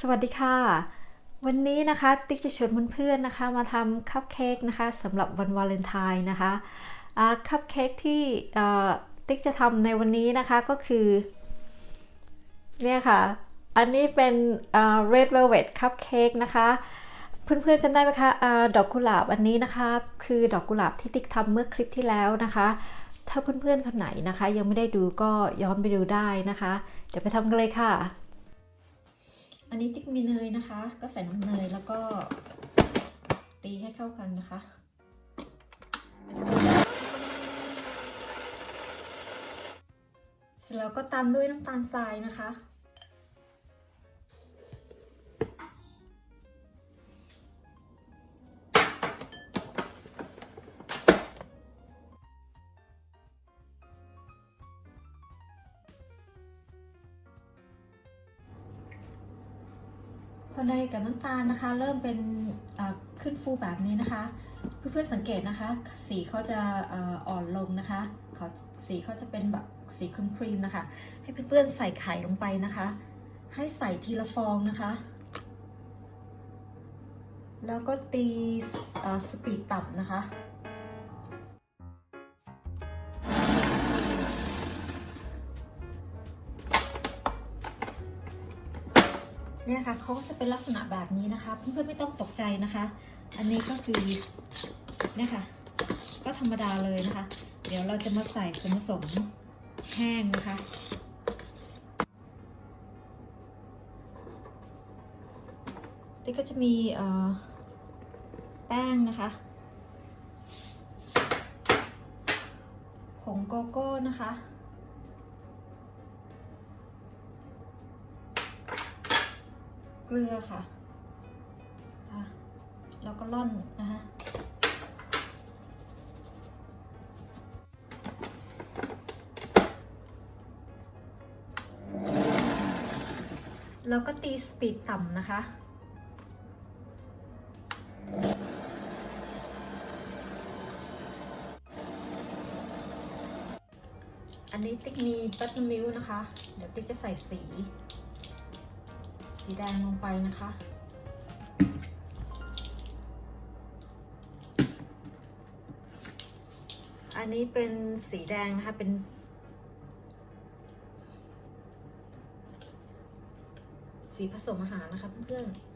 สวัสดีค่ะ วันนี้นะคะติ๊กจะชวนเพื่อนๆนะคะ มาทำคัพเค้กนะคะสำหรับวันวาเลนไทน์นะคะคัพเค้กที่ติ๊กจะทำในวันนี้นะคะก็คือเนี่ยค่ะ อันนี้เป็น red velvet cupcake นะคะเพื่อนๆจำได้ไหมคะอาดอกกุหลาบอันนี้นะคะคือดอกกุหลาบที่ติ๊กทำเมื่อคลิปที่แล้วนะคะ ถ้าเพื่อนๆคนไหนนะคะ ยังไม่ได้ดูก็ย้อนไปดูได้นะคะ เดี๋ยวไปทำกันเลยค่ะ อันนี้ติ๊กมีเนยนะคะ ก็ใส่น้ำเนยแล้วก็ตีให้เข้ากันนะคะเสร็จแล้วก็ตามด้วยน้ำตาลทรายนะคะ พอเนยกับน้ำตาลนะคะ เริ่มเป็นขึ้นฟูแบบนี้นะคะ เพื่อนๆสังเกตนะคะ สีเขาจะอ่อ่อนลงนะคะเขาสีเขาจะเป็นแบบสีครีมๆนะคะ ให้เพื่อนๆใส่ไข่ลงไปนะคะ ให้ใส่ทีละฟองนะคะ แล้วก็ตีสปีดต่ำนะคะ คะเขาก็จะเป็นลักษณะแบบนี้นะคะ เพื่อนๆไม่ต้องตกใจนะคะ อันนี้ก็คือเนี่ยค่ะ ก็ธรรมดาเลยนะคะ เดี๋ยวเราจะมาใส่ส่วนผสมแห้งนะคะนี่ก็จะมีแป้งนะคะผงโกโก้นะคะ เกลือค่ะอะ แล้วก็ร่อนนะคะแล้วก็ตีสปีดต่ำนะคะ อันนี้ติ๊กมีบัตเตอร์มิลนะคะ เดี๋ยวติ๊กจะใส่สี สีแดงลงไปนะคะ อันนี้เป็นสีแดงนะคะ เป็น สีผสมอาหารนะคะเพื่อนๆ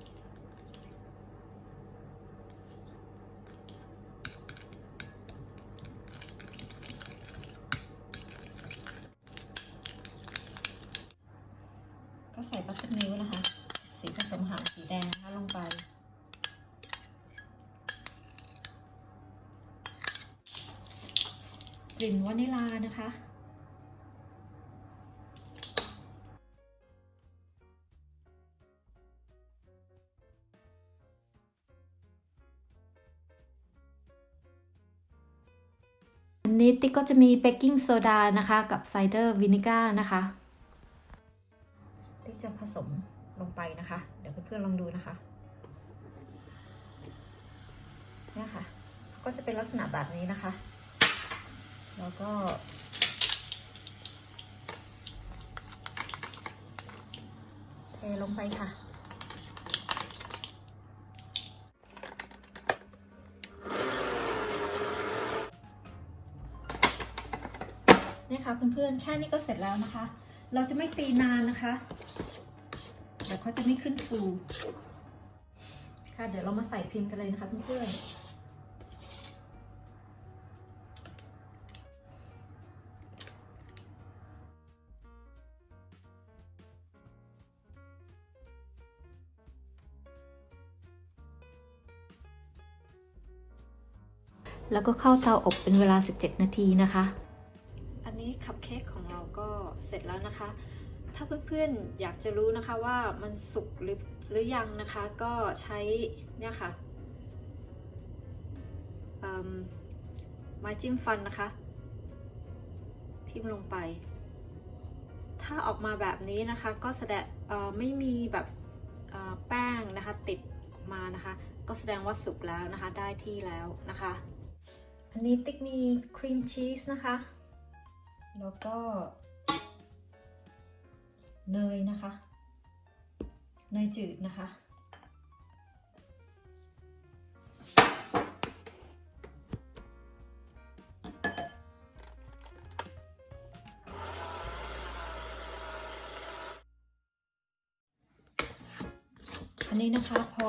ก็ใส่บัตเตอร์มิลค์นะคะ สีผสมอาหารสีแดงนะคะลงไป กลิ่นวานิลานะคะันนี้ติ๊กก็จะมีเบกกิ้งโซดานะคะ กับไซเดอร์วินิก้านะคะ ติ๊กจะผสมลงไปนะคะ เดี๋ยวเพื่อนๆลองดูนะคะเนี่ยค่ะ ก็จะเป็นลักษณะแบบนี้นะคะ แล้วก็ เทลงไปค่ะนี่ค่ะเพื่อนๆ แค่นี้ก็เสร็จแล้วนะคะ เราจะไม่ตีนานนะคะเดี๋ยวเขาจะไม่ขึ้นฟูค่ะเดี๋ยวเรามาใส่พิมพ์กันเลยนะคะเพื่อนๆแล้วก็เข้าเตาอบเป็นเวลา 17 นาทีนะคะ นี้คัพเค้กของเราก็เสร็จแล้วนะคะ ถ้าเพื่อนๆอยากจะรู้นะคะว่ามันสุกหรือหรือยังนะคะ ก็ใช้เนี่ยค่ะเอิ่มไม้จิ้มฟันนะคะ ทิ่มลงไป ถ้าออกมาแบบนี้นะคะก็แสดงไม่มีแบบแป้งนะคะติดออกมานะคะ ก็แสดงว่าสุกแล้วนะคะได้ที่แล้วนะคะ อันนี้ติ๊กมีครีมชีสนะคะ แล้วก็ เนยนะคะ เนยจืดนะคะ อันนี้นะคะพอ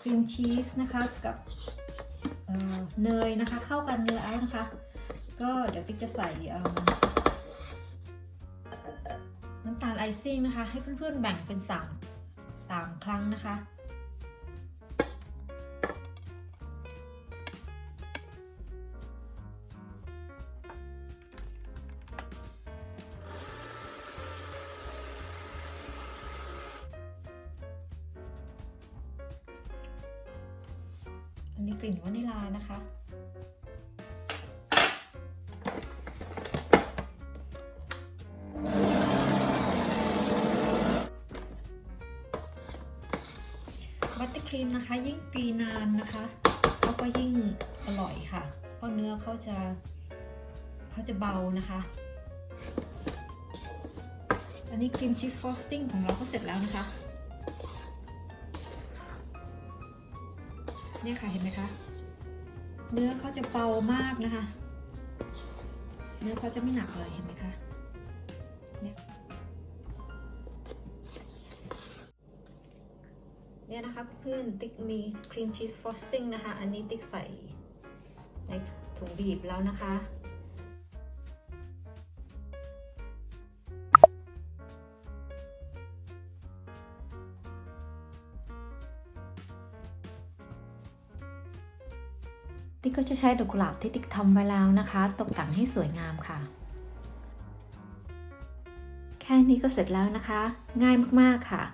ครีมชีสนะคะกับเเนยนะคะ เข้ากันเนื้อแล้วนะคะ ก็เดี๋ยวติ๊กจะใส่น้ำตาลไอซิ่งนะคะ ให้เพื่อนๆแบ่งเป็นสามสามครั้งนะคะอันนี้กลิ่นวานิลานะคะ รีมนะคะ ยิ่งตีนานนะคะเขาก็ยิ่งอร่อยค่ะ เพราะเนื้อเขาจะเขาจะเบานะคะ อันนี้ครีมชีสฟรอสติ้งของเราก็เสร็จแล้วนะคะเนี่ยค่ะเห็นไหมคะเนื้อเขาจะเบามากนะคะ เนื้อเขาจะไม่หนักเลยเห็นไหม เนี่ยนะคะเพื่อนติ๊กมีครีมชีสฟรอสติ้งนะคะ อันนี้ติ๊กใส่ในถุงบีบแล้วนะคะติ๊กก็จะใช้ดอกกุหลาบที่ติ๊กทำไว้แล้วนะคะ ตกแต่งให้สวยงามค่ะ แค่นี้ก็เสร็จแล้วนะคะ ง่ายมากๆค่ะ